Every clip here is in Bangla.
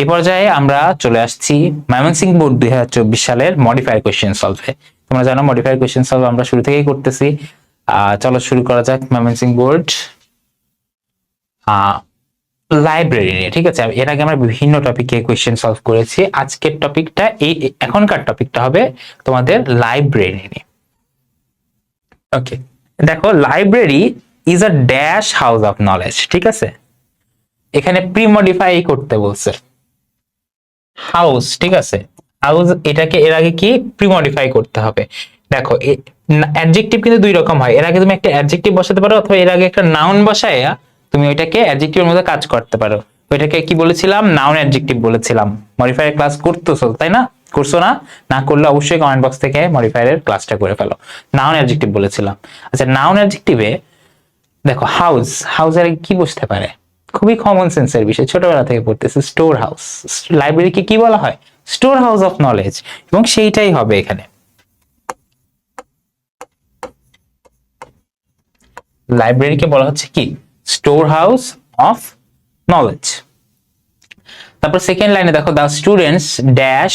এই পর্যায়ে আমরা চলে আসছি ময়মনসিংহ বোর্ড দুই হাজার চব্বিশ সালের মডিফায়ার কোয়েশ্চেন সলভে তোমরা জানো মডিফায়ার কোয়েশ্চেন সলভ আমরা শুরু থেকেই করতেছি। চলো শুরু করা যাক ময়মনসিংহ বোর্ড। লাইব্রেরি নিয়ে, ঠিক আছে? এর আগে আমরা বিভিন্ন টপিকে কোয়েশ্চেন সলভ করেছি। আজকের টপিকটা এই এখনকার টপিকটা হবে তোমাদের লাইব্রেরি নিয়ে। ওকে দেখো library is a dash house of knowledge ঠিক আছে? এখানে প্রি মডিফাই করতে বলছে। হাউস ঠিক আছে? হাউস এটাকে এর আগে কি? প্রি মডিফাই করতে হবে। দেখো অ্যাডজেক্টিভ কিন্তু দুই রকম হয়। এর আগে তুমি একটা অ্যাডজেক্টিভ বসাতে পারো, অথবা এর আগে একটা নাউন বসায় তুমি ওইটাকে অ্যাডজেক্টিভের মধ্যে কাজ করতে পারো। ওইটাকে কি বলেছিলাম? নাউন অ্যাডজেক্টিভ বলেছিলাম। মডিফায়ার ক্লাস করতেছো, তাই না? করছ না? না করলে অবশ্যই কমেন্ট বক্স থেকে মডিফায়ারের ক্লাসটা করে ফেলো। নাউন অ্যাডজেক্টিভ বলেছিলাম। আচ্ছা নাউন অ্যাডজেক্টিভে দেখো হাউস হাউসের কি বসতে পারে? খুবই কমন সেন্সের বিষয়। ছোটবেলা থেকে পড়তেছে স্টোর হাউস লাইব্রেরিকে কি বলা হয়? স্টোর হাউস অফ নলেজ এবং সেইটাই হবে এখানে। লাইব্রেরিকে বলা হচ্ছে কি? স্টোর হাউস অফ নলেজ তারপর সেকেন্ড লাইনে দেখো দা স্টুডেন্টস ড্যাশ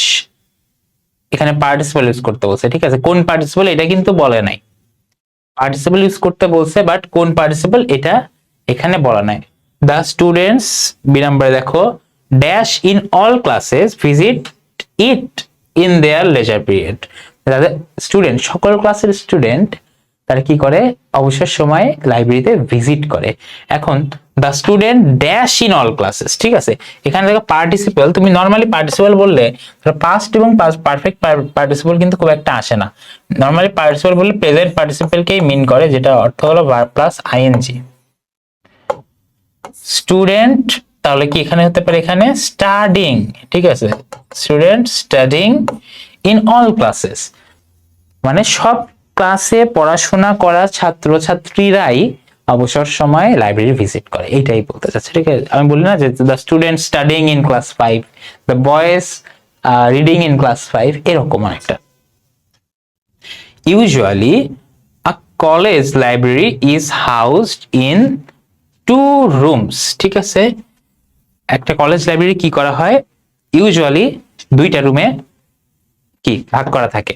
এখানে পার্টিসিপল ইউজ করতে বলছে। ঠিক আছে, কোন পার্টিসিপল এটা কিন্তু বলে নাই। পার্টিসিপল ইউজ করতে বলছে বাট কোন পার্টিসিপল এটা এখানে বলা নাই। দ্য স্টুডেন্টস বি নাম্বারে দেখো dash in all classes visit it in their leisure period তাদের স্টুডেন্ট সকল ক্লাসের স্টুডেন্ট তারা কি করে? অবসর সময়ে লাইব্রেরিতে ভিজিট করে। এখন the student dash in all classes ঠিক আছে? এখানে দেখো পার্টিসিপল তুমি নর্মালি পার্টিসিপল বললে পাস্ট এবং পারফেক্ট পার্টিসিপল কিন্তু খুব একটা আসে না। নর্মালি পার্টিসিপল বললে প্রেজেন্ট পার্টিসিপলকেই মিন করে, যেটা অর্থ হলো প্লাস আইএনজি স্টুডেন্ট, তাহলে কি এখানে হতে পারে এখানে? স্টাডিং, ঠিক আছে? Student studying in all classes. মানে সব ক্লাসে পড়াশোনা করা ছাত্রছাত্রীরাই অবসর সময় লাইব্রেরি ভিজিট করে। এইটাই বলতে চাচ্ছে, ঠিক আছে? আমি বলি না যে the student studying in class five the boys reading in class five এরকম অনেকটা usually a college library is housed in rooms ঠিক আছে? একটা কলেজ লাইব্রেরি কি করা হয়? ইউজুয়ালি দুইটা রুমে কি ভাগ করা থাকে।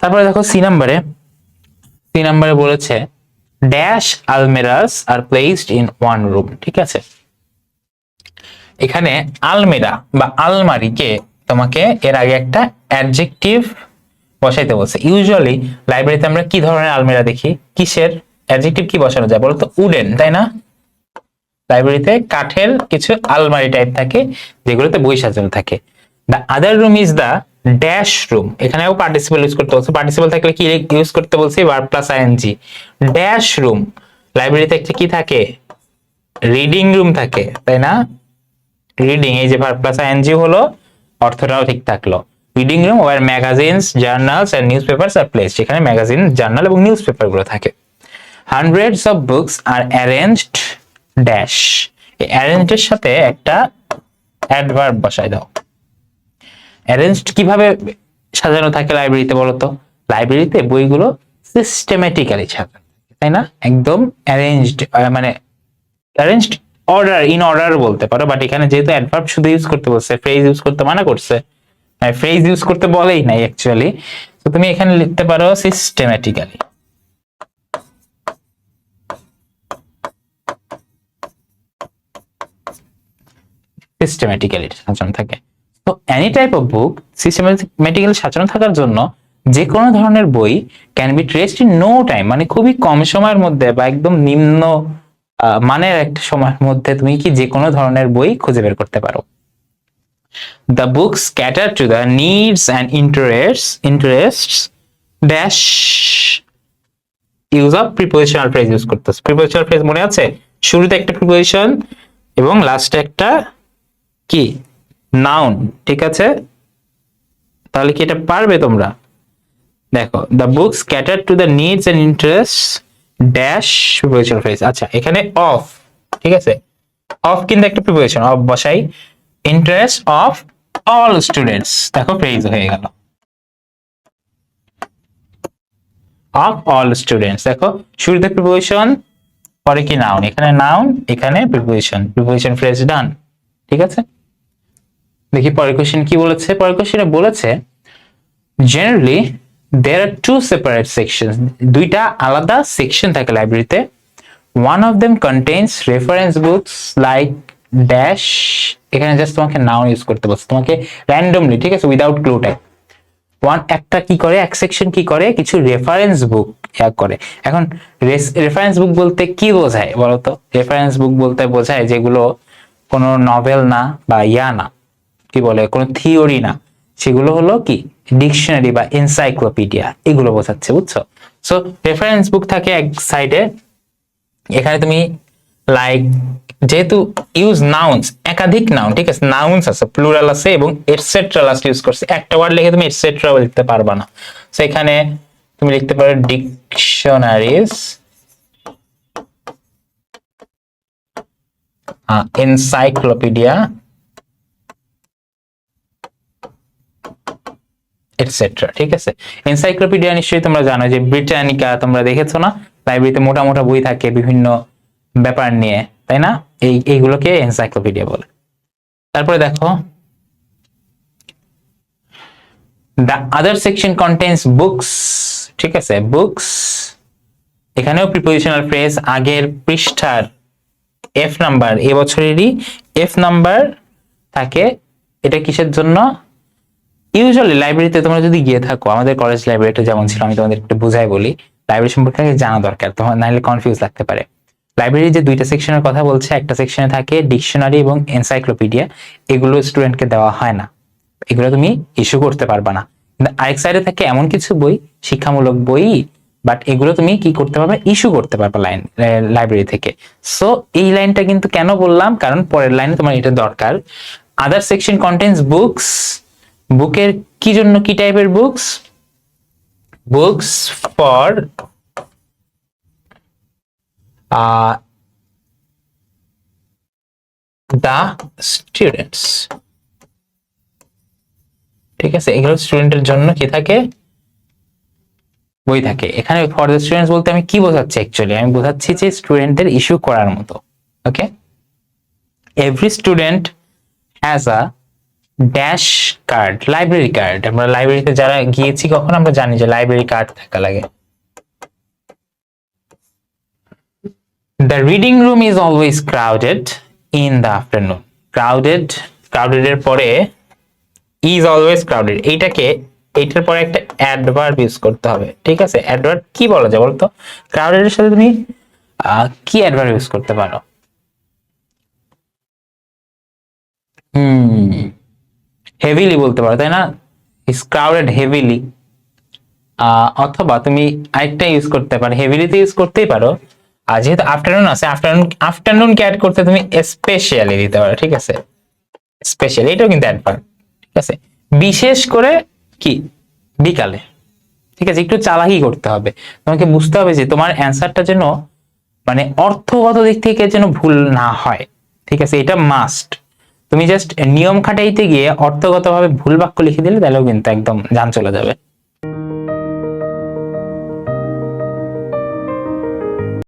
তারপরে দেখো সি নাম্বারে সি নাম্বারে বলেছে dash almirahs are placed in one room ঠিক আছে? এখানে আলমেরা বা আলমারিকে তোমাকে এর আগে একটা অ্যাডজেক্টিভ বসাইতে বলছে। ইউজুয়ালি লাইব্রেরিতে আমরা কি ধরনের আলমেরা দেখি? কিসের? অ্যাডজেক্টিভ কি বসানো যায় বলতো? উডেন তাই না? লাইব্রেরিতে কাঠের কিছু আলমারি টাইপ থাকে, যেগুলোতে বই সাজানো থাকে। The other room is the dash room এখানেও পার্টিসিপল ইউজ করতে বলছে। পার্টিসিপল থাকলে কি ইউজ করতে বলছি? Verb plus ING dash room লাইব্রেরিতে একটা কি থাকে? রিডিং রুম থাকে, তাই না? রিডিং এই যে ভার্ব প্লাস আইএনজি হলো, অর্থটাও ঠিক থাকল। Reading room were magazines journals and newspapers are place যেখানে ম্যাগাজিন জার্নাল এবং নিউজ পেপারগুলো থাকে। Hundreds of books are arranged dash এই অ্যারেঞ্জড এর সাথে একটা অ্যাডভার্ব বসাই দাও। অ্যারেঞ্জড কীভাবে সাজানো থাকে লাইব্রেরিতে বলতো লাইব্রেরিতে বইগুলো সিস্টেমেটিক্যালি সাজানো তাই না? একদম অ্যারেঞ্জড মানে অ্যারেঞ্জড অর্ডার ইন অর্ডার বলতে পারো বাট এখানে যেহেতু অ্যাডভার্ব শুধু ইউজ করতে বলছে ফ্রেজ ইউজ করতে মানা করছে ফ্রেজ ইউজ করতে বলেই নাই অ্যাকচুয়ালি তো তুমি এখানে লিখতে পারো সিস্টেমেটিক্যালি সিস্টেমেটিক্যালি সাজানো থাকে। তো any type of book systematically সাজানো থাকার জন্য যে কোনো ধরনের বই can be traced in no time মানে খুবই কম সময়ের মধ্যে বা একদম নিম্ন মানের একটা সময়ের মধ্যে তুমি কি যে কোনো ধরনের বই খুঁজে বের করতে পারো। The books cater to the needs and interest interest dash use of prepositional phrase use করতেছে। প্রিপোজিশনাল ফ্রেজ মনে আছে? শুরুতে একটা প্রিপোজিশন এবং লাস্টে একটা কি? নাউন ঠিক আছে? তাহলে কি এটা পারবে তোমরা? দেখো the books cater to the needs and interest dash preposition phrase আচ্ছা এখানে অফ ঠিক আছে? অফ কিন্তু একটা প্রিপোজিশন অফ বসাই। ইন্টারেস্ট অফ অল স্টুডেন্টস দেখো ফ্রেজ হয়ে গেল। অফ অল স্টুডেন্টস দেখো, শুরুতে প্রিপোজিশন পরে কি নাউন এখানে নাউন এখানে প্রিপোজিশন প্রিপোজিশন ফ্রেজ ডান ঠিক আছে? দেখি পরের কোশ্চেন কি বলেছে? পরের কোশ্চেনে বলেছে generally there are two separate section দুইটা আলাদা সেকশন থাকে লাইব্রেরিতে one of them contains reference books like dash এখানে জাস্ট তোমাকে নাউন ইউজ করতে বলছে। তোমাকে র্যান্ডমলি ঠিক আছে উইদাউট ক্লু টাইপ ওয়ান একটা কি করে, এক সেকশন কি করে, কিছু রেফারেন্স বুক করে। এখন রেফারেন্স বুক বলতে কি বোঝায় বলতো? রেফারেন্স বুক বলতে বোঝায় যেগুলো কোনো নভেল না বা ইয়া না। কি বলে, কোনো থিওরি না। সেগুলো হলো কি? ডিকশনারি বা এনসাইক্লোপিডিয়া এগুলো বোঝাচ্ছে, বুঝছ? সো রেফারেন্স বুক থাকে এক সাইডে এখানে তুমি লাইক যেহেতু ইউজ নাউন্স একাধিক নাউন ঠিক আছে? নাউন্স আছে প্লুরাল আছে এবং এটসেট্রা লাস্ট ইউজ করছে। একটা ওয়ার্ড লিখে তুমি এটসেট্রা লিখতে পারবা না। সো এখানে তুমি লিখতে পারো ডিকশনারিজ এনসাইক্লোপিডিয়া এটসেট্রা ঠিক আছে? এনসাইক্লোপিডিয়া নিশ্চয়ই তোমরা জানো যে ব্রিটানিকা তোমরা দেখেছ না? লাইব্রেরিতে মোটা মোটা বই থাকে বিভিন্ন ব্যাপার নিয়ে, তাই না? এই, এইগুলোকে এনসাইক্লোপিডিয়া বলে। তারপরে দেখো the other section contains books ঠিক আছে? বুকস এখানেও প্রিপোজিশনাল ফ্রেজ আগের পৃষ্ঠার এফ নাম্বার এবছরেরই এফ নাম্বার থাকে। এটা কিসের জন্য? ইউজুয়ালি লাইব্রেরিতে তোমরা যদি গিয়ে থাকো, আমাদের কলেজ লাইব্রেরিটা যেমন ছিল, আমি তোমাদের একটু বুঝাই বলি লাইব্রেরি সম্পর্কে জানা দরকার, তোমার নাহলে কনফিউজ লাগতে পারে। লাইব্রেরি যে দুইটা সেকশনের কথা বলছে, একটা সেকশনে থাকে ডিকশনারি এবং এনসাইক্লোপিডিয়া এগুলো স্টুডেন্টকে দেওয়া হয় না। এগুলো তুমি ইস্যু করতে পারবা না। আরেক সাইডে থাকে এমন কিছু বই, শিক্ষামূলক বই বাট এগুলো তুমি কি করতে পারবে ইস্যু করতে পারবে লাইন লাইব্রেরি থেকে। সো এই লাইনটা কিন্তু কেন বললাম? কারণ পরের লাইনে তোমার এটা দরকার। আদার সেকশন কন্টেন্স বুকস বুকের কি জন্য কি টাইপের books books for the students ঠিক আছে, এগুলো স্টুডেন্টের জন্য কি থাকে? বই থাকে। এখানে ফর দ্য স্টুডেন্টস বলতে আমি কি বোঝাচ্ছি অ্যাকচুয়ালি আমি বোঝাচ্ছি যে স্টুডেন্টদের ইস্যু করার মতো। Okay every student has a dash card library card আমরা লাইব্রেরিতে যারা গিয়েছি, কখন আমরা জানি যে লাইব্রেরি কার্ড থাকা লাগে। The reading room is always crowded in the afternoon crowded crowded এর পরে ইজ অলওয়েজ ক্রাউডেড এইটাকে, এইটার পরে একটা অ্যাডভার্ব ইউজ করতে হবে। ঠিক আছে? অ্যাডভার্ব কি বলা যায় বলতো? ক্রাউডেড এর সাথে তুমি কি অ্যাডভার্ব ইউজ করতে পারো? হুম। হেভিলি বলতে পারো, তাই না? ইজ ক্রাউডেড হেভিলি অথবা তুমি আরেকটা ইউজ করতে পারো হেভিলিতে ইউজ করতেই পারো। আর যেহেতু আফটারনুন আছে আফটারনুন আফটারনুন কে অ্যাড করতে তুমি স্পেশালি দিতে পারো, ঠিক আছে? স্পেশালি এটাও কিন্তু অ্যাডভার্ব ঠিক আছে? বিশেষ করে কি? বিকালে, ঠিক আছে? একটু চালাকি করতে হবে। তোমাকে বুঝতে হবে যে তোমার অ্যান্সারটা যেন মানে অর্থগত দিক থেকে যেন ভুল না হয়, ঠিক আছে? এটা মাস্ট তুমি জাস্ট নিয়ম খাটাইতে গিয়ে অর্থগতভাবে ভুল বাক্য লিখে দিলে তাহলেও কিন্তু একদম যান চলে যাবে।